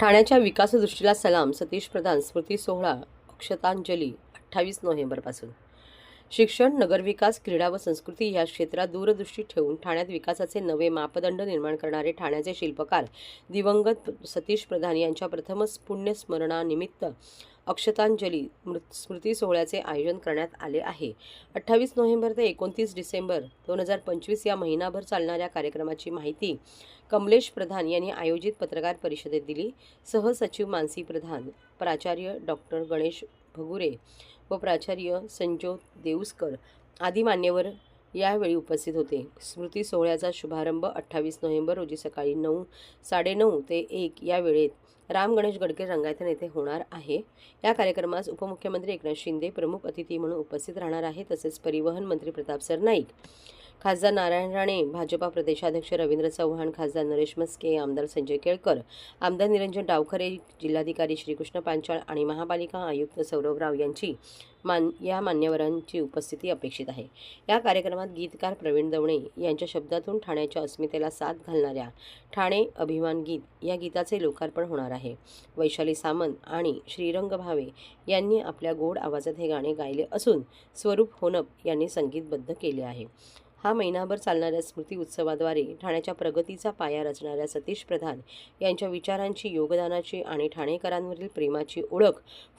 ठाण्याच्या विकासदृष्टीला सलाम सतीश प्रधान स्मृती सोहळा अक्षतांजली अठ्ठावीस नोव्हेंबरपासून. शिक्षण नगरविकास क्रीडा व संस्कृती या क्षेत्रात दूरदृष्टी ठेवून ठाण्यात विकासाचे नवे मापदंड निर्माण करणारे ठाण्याचे शिल्पकार दिवंगत सतीश प्रधान यांच्या प्रथमच पुण्यस्मरणानिमित्त अक्षतांजली मृ- स्मृती सोहळ्याचे आयोजन करण्यात आले आहे. अठ्ठावीस नोव्हेंबर ते एकोणतीस डिसेंबर दोन हजार पंचवीस या महिनाभर चालणाऱ्या कार्यक्रमाची माहिती कमलेश प्रधान यांनी आयोजित पत्रकार परिषदेत दिली. सहसचिव मानसी प्रधान प्राचार्य डॉक्टर गणेश भगुरे व प्राचार्य संजोत देऊसकर आदी मान्यवर यावेळी उपस्थित होते. स्मृती सोहळ्याचा शुभारंभ अठ्ठावीस नोव्हेंबर रोजी सकाळी नऊ साडेनऊ ते एक या वेळेत राम गणेश गडकरी रंगायतन येथे होणार आहे. या कार्यक्रमास उपमुख्यमंत्री एकनाथ शिंदे प्रमुख अतिथी म्हणून उपस्थित राहणार आहे तसेच परिवहन मंत्री प्रताप सरनाईक खासदार नारायण राणे भाजपा प्रदेशाध्यक्ष रवींद्र चव्हाण खासदार नरेश मस्के आमदार संजय केळकर आमदार निरंजन डावखरे जिल्हाधिकारी श्रीकृष्ण पांचाळ आणि महापालिका आयुक्त सौरवराव यांची मान या मान्यवरांची उपस्थिती अपेक्षित आहे. या कार्यक्रमात गीतकार प्रवीण दवणे यांच्या शब्दातून ठाण्याच्या अस्मितेला साथ घालणाऱ्या ठाणे अभिमान गीत या गीताचे लोकार्पण होणार आहे. वैशाली सामंत आणि श्रीरंग भावे यांनी आपल्या गोड आवाजात हे गाणे गायले असून स्वरूप होनप यांनी संगीतबद्ध केले आहे. हा महिनाभर चालणाऱ्या स्मृती उत्सवाद्वारे ठाण्याच्या प्रगतीचा पाया रचणाऱ्या सतीश प्रधान यांच्या विचारांची योगदानाची आणि ठाणेकरांवरील प्रेमाची ओळख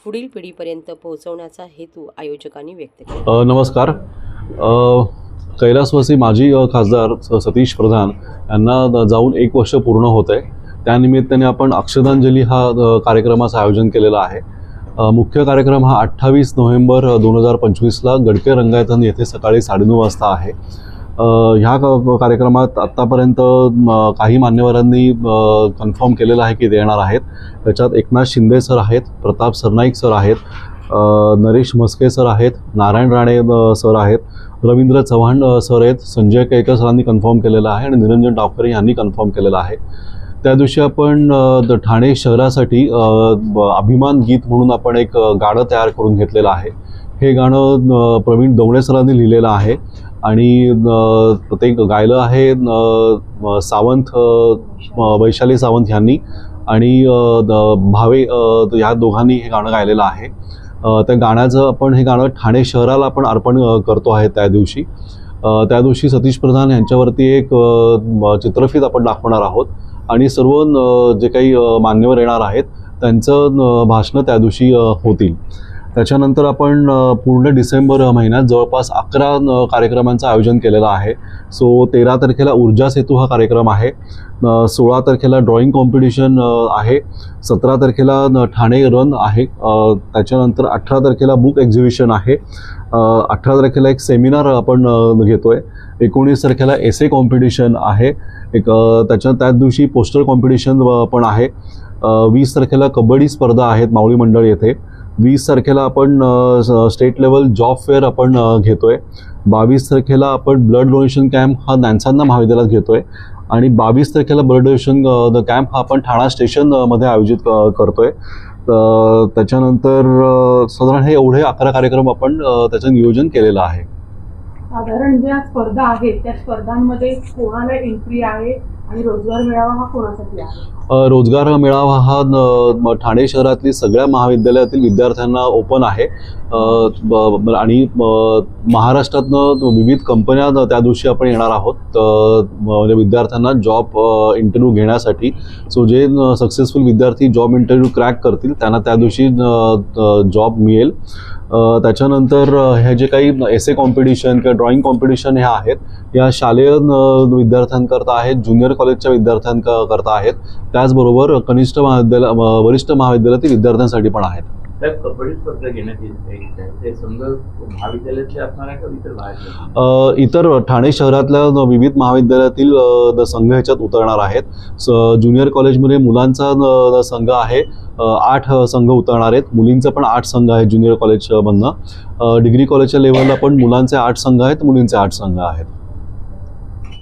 पुढील पिढीपर्यंत पोहोचवण्याचा हेतू आयोजकांनी व्यक्त केला. नमस्कार. कैलासवासी माजी खासदार स- सतीश प्रधान यांना जाऊन एक वर्ष पूर्ण होत आहे. त्यानिमित्ताने आपण अक्षदांजली हा कार्यक्रमाचं आयोजन केलेलं आहे. मुख्य कार्यक्रम हा अठ्ठावीस नोव्हेंबर दोन हजार पंचवीसला गडके रंगायतन येथे सकाळी साडेनऊ वाजता आहे. ह्या क- कार्यक्रमात आत्तापर्यंत काही मान्यवरांनी कन्फर्म केलेलं आहे की ते येणार आहेत. त्याच्यात एकनाथ शिंदे सर आहेत प्रताप सरनाईक सर आहेत नरेश म्हस्के सर आहेत नारायण राणे सर आहेत रवींद्र चव्हाण सर आहेत संजय केळकर सरांनी कन्फर्म केलेलं आहे आणि निरंजन डावकरे यांनी कन्फर्म केलेलं आहे. त्या दिवशी आपण द- ठाणे शहरासाठी ब- अभिमान गीत म्हणून आपण एक गाणं तयार करून घेतलेलं आहे. हे गाणं प्रवीण दवणे सरांनी लिहिलेलं आहे. आणि ते गायलं आहे सावंत वैशाली सावंत यांनी. आणि द- भावे ह्या दोघांनी हे गाणं गायलेलं आहे. त्या गाण्याचं आपण हे गाणं ठाणे शहराला आपण अर्पण करतो आहे त्या दिवशी. त्या दिवशी सतीश प्रधान यांच्यावरती एक चित्रफीत चित्रफित आपण दाखवणार आहोत. आणि सर्व जे काही मान्यवर येणार आहेत त्यांचं न- भाषणं त्या दिवशी होतील. त्याच्यानंतर आपण पूर्ण डिसेंबर महिन्यात जवळपास अकरा कार्यक्रमांचं आयोजन केलेलं आहे. सो तेरा तारखेला ऊर्जा सेतू हा कार्यक्रम आहे. सोळा तारखेला ड्रॉइंग कॉम्पिटिशन आहे. सतरा तारखेला ठाणे रन आहे. त्याच्यानंतर अठरा तारखेला बुक एक्झिबिशन आहे. अठरा तारखेला एक सेमिनार आपण घेतो आहे एकोणीस तारखेला एसे कॉम्पिटिशन आहे. एक त्याच्या त्याच दिवशी पोस्टर कॉम्पिटिशन पण आहे. वीस तारखेला कबड्डी स्पर्धा आहेत मावळी मंडळ येथे. वीस तारखेला आपण स्टेट लेवल जॉब फेअर आपण घेतो घेतोय. बावीस तारखेला आपण ब्लड डोनेशन कॅम्प हा नानसांना महाविद्यालयात घेतोय. आणि बावीस तारखेला ब्लड डोनेशन द कॅम्प हा आपण ठाणा स्टेशनमध्ये आयोजित करतो करतोय. त्याच्यानंतर साधारण हे एवढे अकरा कार्यक्रम आपण त्याचं नियोजन केलेलं आहे. साधारण ज्या स्पर्धा आहेत त्या स्पर्धांमध्ये कोणाला एंट्री आहे? आणि रोजगार मेळावा हा कोणासाठी आहे? रोजगार मेळावा हा ठाणे शहरातली सगळ्या महाविद्यालयातील विद्यार्थ्यांना ओपन आहे. आणि म- महाराष्ट्रातनं विविध कंपन्या त्या दिवशी आपण येणार आहोत. तर म्हणजे विद्यार्थ्यांना जॉब इंटरव्ह्यू घेण्यासाठी. सो जे सक्सेसफुल विद्यार्थी जॉब इंटरव्ह्यू क्रॅक करतील त्यांना त्या दिवशी जॉब मिळेल. त्याच्यानंतर हे जे काही एसे कॉम्पिटिशन किंवा ड्रॉइंग कॉम्पिटिशन ह्या आहेत या शालेय विद्यार्थ्यांकरता आहेत ज्युनियर कॉलेजच्या विद्यार्थ्यांकरता आहेत. त्याचबरोबर कनिष्ठ महाविद्यालय वरिष्ठ महाविद्यालयातील विद्यार्थ्यांसाठी पण आहेत. साहेब कबड्डी स्पर्धा घेण्यात येत आहे. ते संघ महाविद्यालयातले असणार आहे का इतर बाहेर अ, इतर ठाणे शहरातल्या विविध महाविद्यालयातील अ, द- संघ ह्याच्यात उतरणार आहेत. स- ज्युनियर कॉलेजमध्ये मुलांचा संघ आहे. अ, आठ अ, संघ उतरणार आहेत. मुलींचा पण आठ संघ आहेत ज्युनियर कॉलेजमधनं. डिग्री कॉलेजच्या लेवलला पण मुलांचे आठ संघ आहेत मुलींचे आठ संघ आहेत.